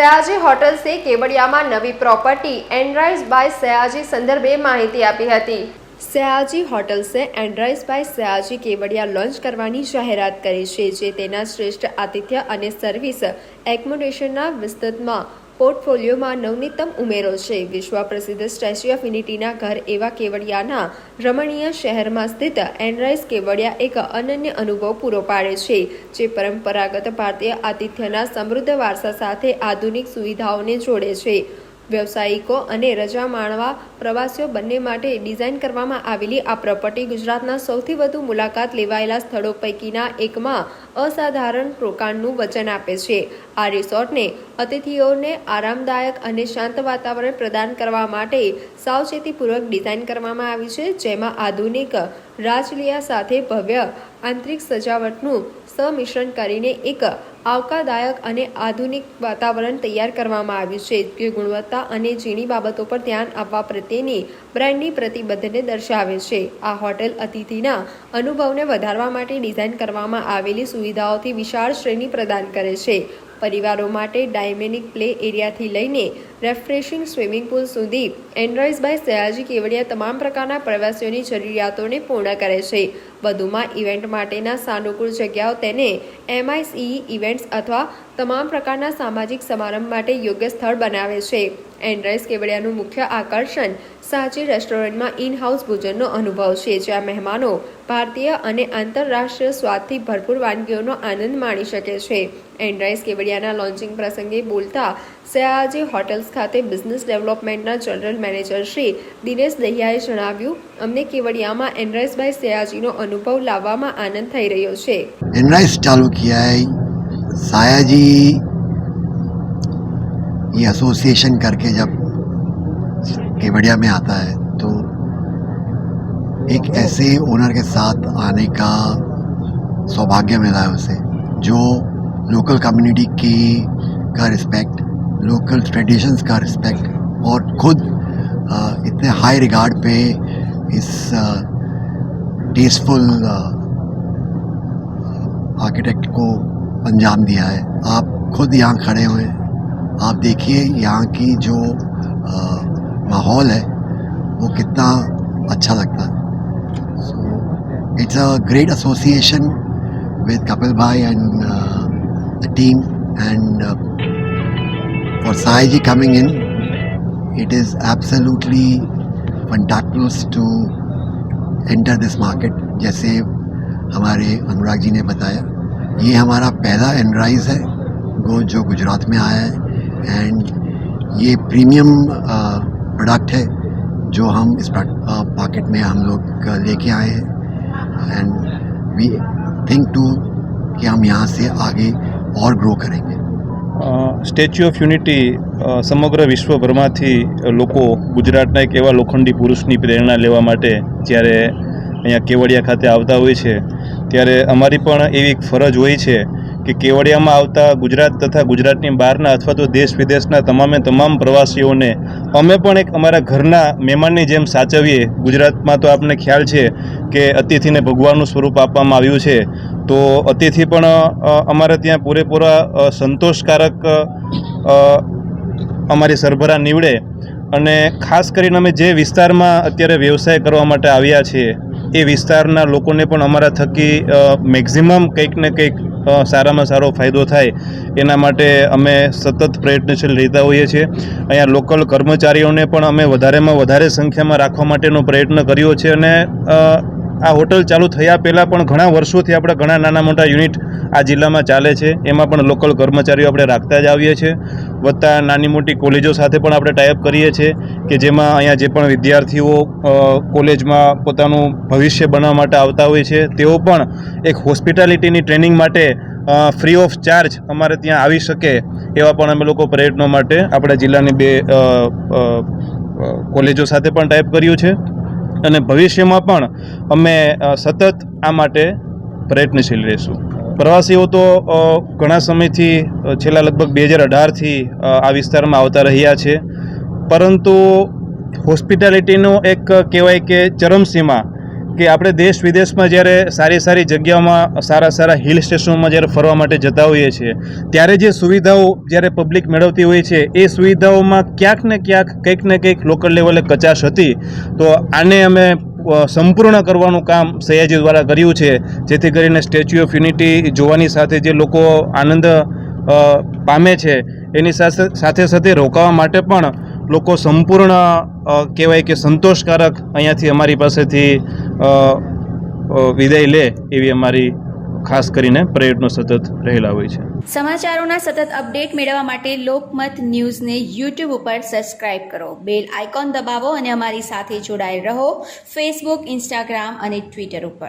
સયાજી હોટલ્સે કેવડિયામાં નવી property એન્ડ્રાઇઝ by Sayaji સંદર્ભે માહિતી આપી હતી. Sayaji હોટલ્સે Enrise by Sayaji Kevadia launch કરવાની જાહેરાત કરી છે, જે તેના શ્રેષ્ઠ આતિથ્ય અને સર્વિસ એકોમોડેશનના વિસ્તૃતમાં પોર્ટફોલિયોમાં નવનીતમ ઉમેરો છે. વિશ્વ પ્રસિદ્ધ સ્ટેચ્યુ ઓફ યુનિટીના ઘર એવા કેવડિયાના રમણીય શહેરમાં સ્થિત એનરાઇઝ કેવડિયા એક અનન્ય અનુભવ પૂરો પાડે છે, જે પરંપરાગત ભારતીય આતિથ્યના સમૃદ્ધ વારસા સાથે આધુનિક સુવિધાઓને જોડે છે. વ્યવસાયિકો અને રજા માણવા પ્રવાસીઓ બંને માટે ડિઝાઇન કરવામાં આવેલી આ પ્રોપર્ટી ગુજરાતના સૌથી વધુ મુલાકાત લેવાયેલા સ્થળો પૈકીના એકમાં અસાધારણ રોકાણનું વચન આપે છે. આ રિસોર્ટને અતિથિઓને આરામદાયક અને શાંત વાતાવરણ પ્રદાન કરવા માટે સાવચેતીપૂર્વક ડિઝાઇન કરવામાં આવી છે, જેમાં આધુનિક રાજલીયા સાથે ભવ્ય આંતરિક સજાવટનું સંમિશ્રણ કરીને એક આવકારદાયક અને આધુનિક વાતાવરણ તૈયાર કરવામાં આવ્યું છે. જે ગુણવત્તા અને ઝીણી બાબતો પર ધ્યાન આપવા પ્રત્યેની બ્રાન્ડની પ્રતિબદ્ધને દર્શાવે છે. આ હોટેલ અતિથિના અનુભવને વધારવા માટે ડિઝાઇન કરવામાં આવેલી સુવિધાઓથી વિશાળ શ્રેણી પ્રદાન કરે છે. પરિવારો માટે ડાયમેનિક પ્લે એરિયાથી લઈને રેફ્રેશિંગ સ્વિમિંગ પુલ સુધી એન્ડ્રોઇઝ બાય સયાજી કેવડિયા તમામ પ્રકારના પ્રવાસીઓની જરૂરિયાતોને પૂર્ણ કરે છે. વધુમાં ઇવેન્ટ માટેના સાનુકૂળ જગ્યાઓ તેને એમઆઈસીઈ ઇવેન્ટ્સ અથવા તમામ પ્રકારના સામાજિક સમારંભ માટે યોગ્ય સ્થળ બનાવે છે. એન્ડ્રેસ કેવડિયાનું મુખ્ય આકર્ષણ સાચી રેસ્ટોરન્ટમાં ઇન હાઉસ ભોજનનો અનુભવ છે, જ્યાં મહેમાનો ભારતીય અને આંતરરાષ્ટ્રીય સ્વાદથી ભરપૂર વાનગીઓનો આનંદ માણી શકે છે. એન્ડ્રાઇસ કેવડિયાના લોન્ચિંગ પ્રસંગે બોલતા સયાજી હોટેલ્સ ખાતે બિઝનેસ ડેવલપમેન્ટના જનરલ મેનેજર શ્રી દિનેશ દહિયાએ જણાવ્યું, અમને કેવડિયામાં એન્ડ્રાઇસભાઈ સયાજીનો અનુભવ લાવવામાં આનંદ થઈ રહ્યો છે. એન્ડ્રાઇસ ચાલુ કિયા સાયાજી ये एसोसिएशन करके जब केवड़िया में आता है तो एक ऐसे ओनर के साथ आने का सौभाग्य मिला है उसे, जो लोकल कम्युनिटी की का रिस्पेक्ट लोकल ट्रेडिशंस का रिस्पेक्ट और खुद इतने हाई रिगार्ड पे इस टेस्टफुल आर्किटेक्ट को अंजाम दिया है। आप खुद यहाँ खड़े हुए हैं। आप देखिए यहाँ की जो माहौल है, वो कितना अच्छा लगता है। So it's a great association with Kapil bhai and the team and for Sai ji coming in it is absolutely fantabulous to enter this market, जैसे हमारे अनुराग जी ने बताया। ये हमारा पहला एनराइज है, वो जो गुजरात में आया है। एंड ये प्रीमियम प्रोडक्ट है जो हम इस पॉकेट में हम लोग अ, लेके आए हैं एंड वी थिंक टू कि हम यहाँ से आगे और ग्रो करेंगे સ્ટેચ્યુ ઓફ યુનિટી અ, સમગ્ર વિશ્વભરમાંથી લોકો ગુજરાતના એક એવા લોખંડી પુરુષની પ્રેરણા લેવા માટે જ્યારે અહીંયા કેવડિયા ખાતે આવતા હોય છે ત્યારે અમારી પણ એવી એક ફરજ હોય છે કે કેવડિયામાં આવતા ગુજરાત તથા ગુજરાતની બહારના અથવા તો દેશ વિદેશના તમામે તમામ પ્રવાસીઓને અમે પણ એક અમારા ઘરના મહેમાનની જેમ સાચવીએ. ગુજરાતમાં તો આપને ખ્યાલ છે કે અતિથિને ભગવાનનું સ્વરૂપ આપવામાં આવ્યું છે. તો અતિથિ પણ અમારે ત્યાં પૂરેપૂરા સંતોષકારક અમારી સરભરા નીવડે. અને ખાસ કરીને અમે જે વિસ્તારમાં અત્યારે વ્યવસાય કરવા માટે આવ્યા છીએ, એ વિસ્તારના લોકોને પણ અમારા થકી મેક્ઝિમમ કંઈક ને કંઈક સારામાં સારો ફાયદો થાય. એના માટે અમે સતત પ્રયત્નશીલ રહેતા હોઈએ છીએ. અહીંયા લોકલ કર્મચારીઓને પણ અમે વધારેમાં વધારે સંખ્યામાં રાખવા માટેનો પ્રયત્ન કર્યો છે અને આ હોટલ ચાલુ થયા પહેલાં પણ ઘણા વર્ષોથી આપણે ઘણા નાના મોટા યુનિટ આ જિલ્લામાં ચાલે છે. એમાં પણ લોકલ કર્મચારીઓ આપણે રાખતા જ આવીએ છીએ. વત્તા નાની મોટી કોલેજો સાથે પણ આપણે ટાઈપ કરીએ છીએ કે જેમાં અહીંયા જે પણ વિદ્યાર્થીઓ કોલેજમાં પોતાનું ભવિષ્ય બનાવવા માટે આવતા હોય છે. તેઓ પણ એક હોસ્પિટાલિટીની ટ્રેનિંગ માટે ફ્રી ઓફ ચાર્જ અમારે ત્યાં આવી શકે એવા પણ અમે લોકો પ્રયત્નો માટે આપણા જિલ્લાની બે કોલેજો સાથે પણ ટાઈપ કર્યું છે. અને ભવિષ્યમાં પણ અમે સતત આ માટે પ્રયત્નશીલ રહીશું. પ્રવાસીઓ તો ઘણા સમયથી છેલ્લા લગભગ બે હજાર અઢારથી આ વિસ્તારમાં આવતા રહ્યા છે. પરંતુ હોસ્પિટાલિટીનો એક કહેવાય કે ચરમસીમા કે આપણે દેશ વિદેશમાં જ્યારે સારી સારી જગ્યાઓમાં, સારા સારા હિલ સ્ટેશનોમાં જ્યારે ફરવા માટે જતા હોઈએ છીએ, ત્યારે જે સુવિધાઓ જ્યારે પબ્લિક મેળવતી હોય છે, એ સુવિધાઓમાં ક્યાંક ને ક્યાંક, કંઈક ને કંઈક લોકલ લેવલે કચાશ હતી. તો આને અમે સંપૂર્ણ કરવાનું કામ સયાજી દ્વારા કર્યું છે, જેથી કરીને સ્ટેચ્યુ ઓફ યુનિટી જોવાની સાથે જે લોકો આનંદ પામે છે, એની સાથે સાથે સાથે રોકાવા માટે પણ લોકો સંપૂર્ણ કહેવાય કે સંતોષકારક અહીંયાથી અમારી પાસેથી વિદાય લે એવી અમારી ખાસ કરીને પ્રયત્નો સતત રહેલા હોય છે. સમાચારોના સતત અપડેટ મેળવવા માટે લોકમત ન્યૂઝને યુટ્યુબ ઉપર સબસ્ક્રાઇબ કરો. બેલ આઇકોન દબાવો અને અમારી સાથે જોડાયેલ રહો ફેસબુક, ઇન્સ્ટાગ્રામ અને ટ્વિટર ઉપર.